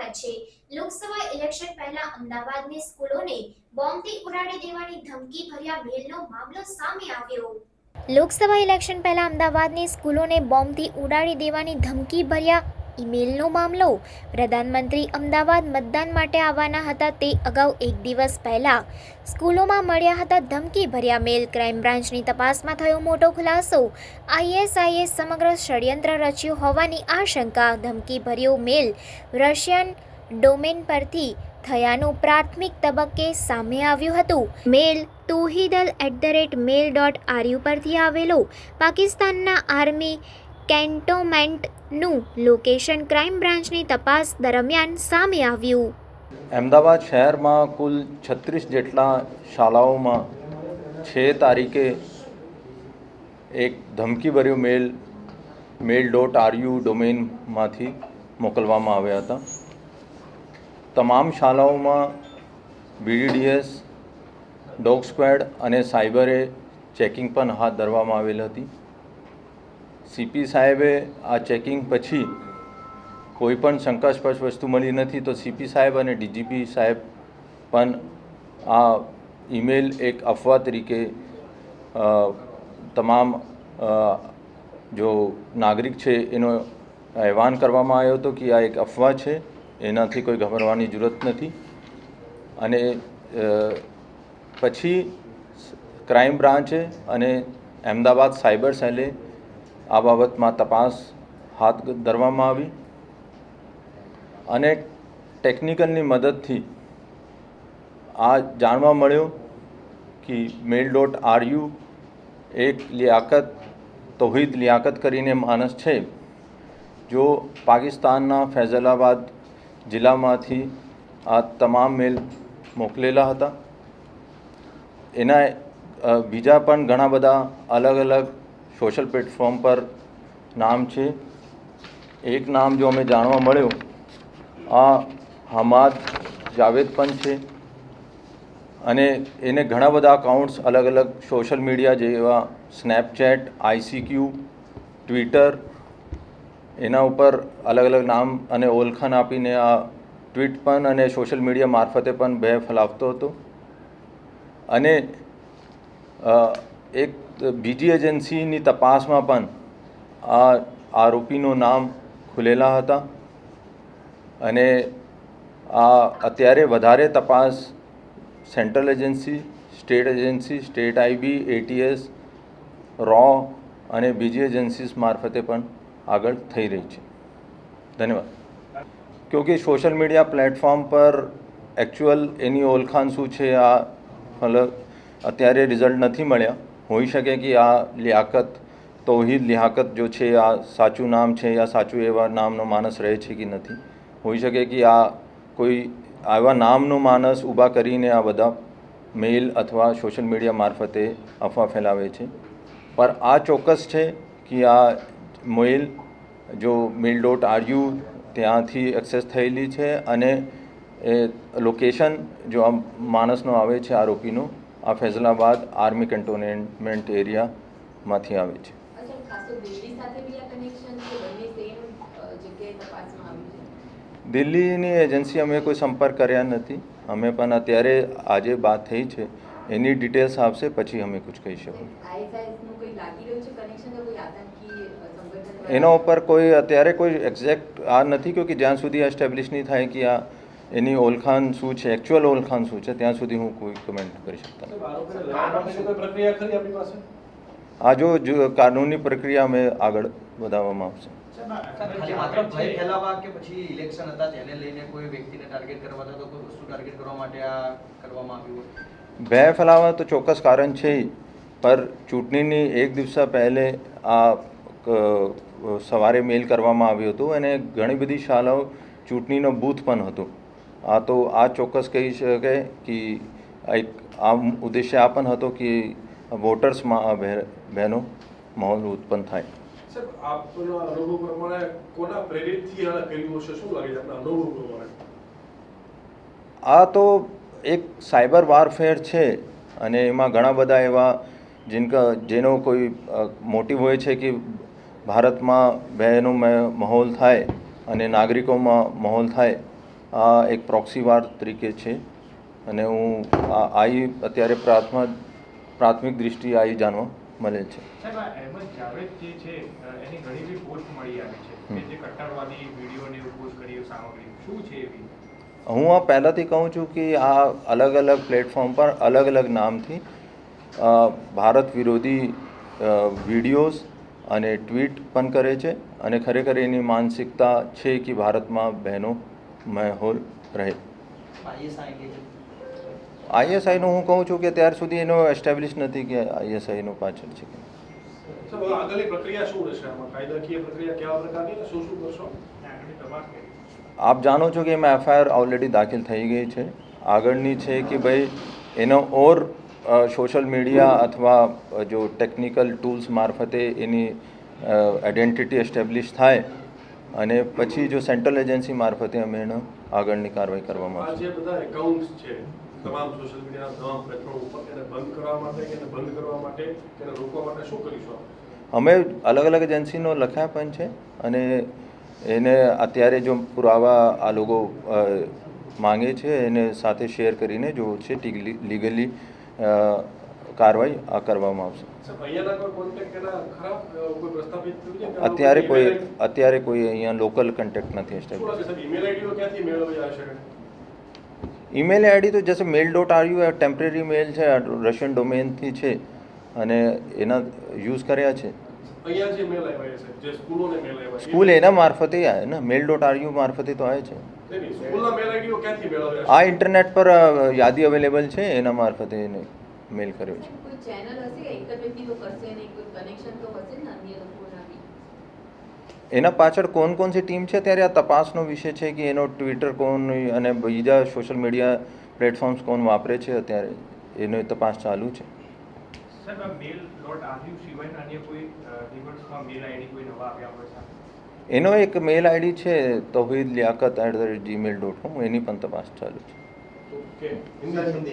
આવે છે. લોકસભા ઇલેક્શન પહેલા અમદાવાદની સ્કૂલોને બોમ્બથી ઉડાડી દેવાની ધમકી ભર્યા મેલનો મામલો સામે આવ્યો. લોકસભા ઇલેક્શન પહેલા અમદાવાદની સ્કૂલોને બોમ્બથી ઉડાડી દેવાની ધમકી ભર્યા ઈમેલનો મામલો પ્રધાનમંત્રી અમદાવાદ મતદાન માટે આવવાના હતા તે અગાઉ એક દિવસ પહેલા. સ્કૂલોમાં મળ્યા હતા ધમકી ભર્યા મેલ ક્રાઇમ બ્રાન્ચની તપાસમાં થયો મોટો ખુલાસો. આઈએસઆઈએ સમગ્ર ષડયંત્ર રચ્યું હોવાની આશંકા. ધમકી ભર્યો મેલ રશિયન ડોમેન પરથી થયાનું પ્રાથમિક તબક્કે સામે આવ્યું હતું. Mail તોહિદલ at the rate mail dot RU પરથી આવેલો. પાકિસ્તાનના આર્મી કેન્ટોમેન્ટનું લોકેશન ક્રાઇમ બ્રાન્ચની તપાસ દરમિયાન સામે આવ્યું. અમદાવાદ શહેરમાં કુલ છત્રીસ જેટલા શાળાઓમાં છ તારીખે એક ધમકીભર્યો મેલ મેલ ડોટ આરયુ ડોમેનમાંથી મોકલવામાં આવ્યા હતા. તમામ શાળાઓમાં બીડીડીએસ ડોગ સ્ક્વેડ અને સાયબરે ચેકિંગ પણ હાથ ધરવામાં આવેલ હતી. સીપી સાહેબે આ ચેકિંગ પછી કોઈ પણ શંકાસ્પદ વસ્તુ મળી નથી તો સીપી સાહેબ અને ડીજીપી સાહેબ પણ આ ઈમેલ એક અફવા તરીકે તમામ જો નાગરિક છે એનો અહેવાન કરવામાં આવ્યો હતો કે આ એક અફવા છે, એનાથી કોઈ ગભરવાની જરૂરત નથી. અને પછી ક્રાઇમ બ્રાન્ચે અને અમદાવાદ સાયબર સેલે આ બાબતમાં તપાસ હાથ ધરવામાં આવી અને ટેકનિકલની મદદથી આ જાણવા મળ્યું કે મેલ ડોટ આરયુ એક લિયાકત, તોહિદ લિયાકત કરીને માણસ છે, જો પાકિસ્તાનના ફૈઝલાબાદ જિલ્લામાંથી આ તમામ મેલ મોકલેલા હતા. એના બીજા પણ ઘણા બધા અલગ અલગ સોશિયલ પ્લેટફોર્મ પર નામ છે. એક નામ જો અમે જાણવા મળ્યું, આ હમાદ જાવેદ પણ છે. અને એને ઘણા બધા અકાઉન્ટ્સ અલગ અલગ સોશિયલ મીડિયા જેવા સ્નેપચેટ આઈસીક્યુ ટ્વિટર એના ઉપર અલગ અલગ નામ અને ઓળખાણ આપીને આ ટ્વીટ પણ અને સોશિયલ મીડિયા મારફતે પણ બે ફેલાવતો હતો. અને એક બીજી એજન્સીની તપાસમાં પણ આ આરોપીનું નામ ખુલેલા હતા અને આ અત્યારે વધારે તપાસ central agency, state agency, state IB, ATS, row અને બીજી એજન્સીસ મારફતે પણ આગળ થઈ રહી છે. ધન્યવાદ. ક્યોંકि સોશિયલ મીડિયા પ્લેટફોર્મ પર એકચ્યુઅલ એની ઓળખાણ શું છે આ મતલબ અત્યારે રિઝલ્ટ નથી મળ્યા. હોઈ શકે કે આ લિયાકત, તોહિદ લિયાકત જો છે, આ સાચું નામ છે યા સાચું એવા નામનો માણસ રહે છે કે નથી? હોઈ શકે કે આ કોઈ આવા નામનો માણસ ઊભા કરીને આ બધા મેઇલ અથવા સોશિયલ મીડિયા મારફતે અફવા ફેલાવે છે. પર આ ચોક્કસ છે કે આ મેઇલ જો મેલ ડોટ આરયુ ત્યાંથી એક્સેસ થયેલી છે અને એ લોકેશન જો આ માણસનો આવે છે આરોપીનો આ ફૈઝલાબાદ આર્મી કેન્ટોનમેન્ટ એરિયામાંથી આવે છે. આ દિલ્હીની એજન્સી અમે કોઈ સંપર્ક કર્યા નથી. અમે પણ અત્યારે આજે વાત થઈ છે. એની ડિટેલ્સ આવશે પછી અમે કુછ કહી શકું કોઈ કોઈ એના ઉપર કોઈ અત્યારે કોઈ એક્ઝેક્ટ આ નથી કે જ્યાં સુધી એસ્ટેબ્લિશ નહીં થાય કે આ એની ઓળખાણ શું છે? એકચ્યુઅલ ઓળખાણ શું છે? ત્યાં સુધી હું કોઈ કમેન્ટ કરી શકતા આ જો કાનૂની પ્રક્રિયા અમે આગળ વધારવામાં આવશે. બે ભય ફેલાવા તો ચોક્કસ કારણ છે. પર ચૂંટણીની એક દિવસ પહેલે આ સવારે મેલ કરવામાં આવ્યું હતું. અને ઘણી બધી શાળાઓ ચૂંટણીનો બૂથ પણ હતો. આ તો આ ચોક્કસ કહી શકે કે એક આ ઉદ્દેશ્ય આ પણ હતો કે વોટર્સમાં આ બહેનો માહોલ ઉત્પન્ન થાય. સાહેબ આપના અનુભવ પ્રમાણે કોના પ્રેરિતથી આ કર્યું હશે શું લાગે છે આપના અનુભવ પ્રમાણે? આ તો એક સાયબર વારફેર છે અને એમાં ઘણા બધા એવા જિનકા જેનો કોઈ મોટિવ હોય છે કે ભારતમાં બહેનો માહોલ થાય અને નાગરિકોમાં માહોલ થાય. આ એક પ્રોક્સીવાર તરીકે છે અને હું આ આઈ અત્યારે પ્રાથમા પ્રાથમિક દૃષ્ટિએ આઈ જાણવા મળે છે. આવી હું આ પહેલાંથી કહું છું કે આ અલગ અલગ પ્લેટફોર્મ પર અલગ અલગ નામથી ભારત વિરોધી વિડીયોઝ અને ટ્વીટ પણ કરે છે અને ખરેખર એની માનસિકતા છે કે ભારતમાં બહેનો માહોલ રહે. આઈએસઆઈનું હું કહું છું કે ત્યાર સુધી એનો એસ્ટાબ્લિશ નથી કે આઈએસઆઈનું પાછળ છે સાહેબ હવે આગળની પ્રક્રિયા શું રહેશે? આમાં કાયદાકીય પ્રક્રિયા કેવા પ્રકારની અને શું શું કરશો? ને આગળની તપાસ કરી આપ જાણો છો કે એમાં એફઆઈઆર ઓલરેડી દાખલ થઈ ગઈ છે. આગળની છે કે ભાઈ એનો ઓર સોશિયલ મીડિયા અથવા જો ટેકનિકલ ટૂલ્સ મારફતે એની આઈડેન્ટિટી એસ્ટેબ્લિશ થાય અને પછી જો સેન્ટ્રલ એજન્સી મારફતે અમે એનો આગળની કાર્યવાહી કરવામાં આવશે. બધા એકાઉન્ટ્સ છે તમામ સોશિયલ મીડિયાના તમામ પ્લેટફોર્મ ઉપર એને બંધ કરવા માટે એને બંધ કરવા માટે એને રોકવા માટે શું કરીશું અમે અલગ અલગ એજન્સીનો લખ્યા પણ છે અને એને અત્યારે જો પુરાવા આ લોકો માંગે છે એને સાથે શેર કરીને જો છે લીગલી કાર્યવાહી આ કરવામાં આવશે. અત્યારે કોઈ અત્યારે કોઈ અહીંયા લોકલ કન્ટેક્ટ નથી એસ્ટેબ્લિશ ઈમેલ આઈડી તો જશે mail dot R U temporary mail છે રશિયન ડોમેનથી છે અને એના યુઝ કર્યા છે. સ્કૂલ એના મારફતે આવે ને? મેલ ડોટ આર યુ મારફતે તો આવે છે. નહીં, નહીં, આ ઇન્ટરનેટ પર યાદી અવેલેબલ છે એના મારફતે એને. મેલ કર્યો છે. કોઈ ચેનલ હશે એક જ વ્યક્તિ તો કરશે નહીં કોઈ કનેક્શન તો હશે ને અન્ય લોકોના બી એના પાછળ કોણ કોણ સી ટીમ છે? ત્યારે આ તપાસનો વિષય છે કે એનો ટ્વિટર કોણ અને બીજા સોશિયલ મીડિયા પ્લેટફોર્મ્સ કોણ વાપરે છે અત્યારે? એનો તપાસ ચાલુ છે. એનો એક મેલ આઈડી છે Tauheed Liyakat at the rate Gmail dot com એની પણ તપાસ ચાલુ છે.